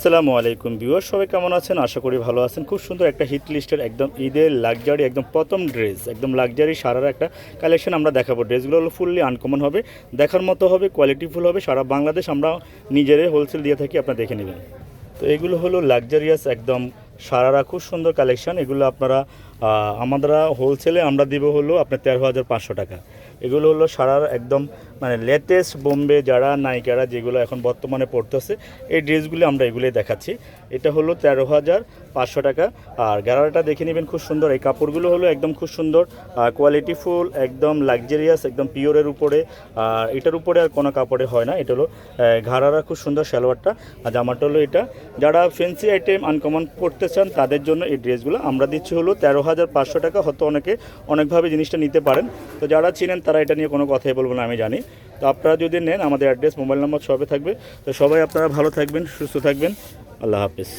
আসসালামু আলাইকুম ভিউয়ার সবাই কেমন আছেন? আশা করি ভালো আছেন। খুব সুন্দর একটা হিট লিস্টের একদম ঈদের লাক্সারি একদম প্রথম ড্রেস একদম লাক্সারি সারার একটা কালেকশন আমরা দেখাবো। ড্রেসগুলো হলো ফুললি আনকমন হবে, দেখার মতো হবে কোয়ালিটিফুল হবে, সারা বাংলাদেশ আমরা নিজেরাই হোলসেল দিয়ে থাকি, আপনারা দেখে নেবেন। তো এগুলো হলো লাক্সারিয়াস একদম সারারা খুব সুন্দর কালেকশান এগুলো আপনারা আমরা হোলসেলে আমরা দিব হলো আপনার তেরো হাজার পাঁচশো টাকা। এগুলো হলো সারার একদম মানে লেটেস্ট বোম্বে যারা, নায়িকারা যেগুলো এখন বর্তমানে পড়তেছে, এই ড্রেসগুলি আমরা এগুলোই দেখাচ্ছি। এটা হলো তেরো হাজার পাঁচশো টাকা। আর গ্যালারিটা দেখে নেবেন খুব সুন্দর। এই কাপড়গুলো হলো একদম খুব সুন্দর কোয়ালিটি ফুল একদম লাক্সারিয়াস একদম পিওরের উপরে। আর এটার উপরে আর কোনো কাপড়ে হয় না। এটা হলো ঘাড়ারা খুব সুন্দর সালোয়ারটা। আর জামাটা হলো এটা। যারা ফেন্সি আইটেম আনকমন পড়তে চান, তাদের জন্য এই ড্রেসগুলো আমরা দিচ্ছি হলো তেরো হাজার পাঁচশো টাকা, হয়তো অনেকে অনেকভাবে জিনিসটা নিতে পারেন। তো যারা চিনেন তারা এটা নিয়ে কোনো কথাই বলব না, আমি জানি। তো আপনারা যদি নেন, আমাদের অ্যাড্রেস, মোবাইল নম্বর সবে থাকবে। তো সবাই আপনারা ভালো থাকবেন, সুস্থ থাকবেন। আল্লাহ হাফিজ।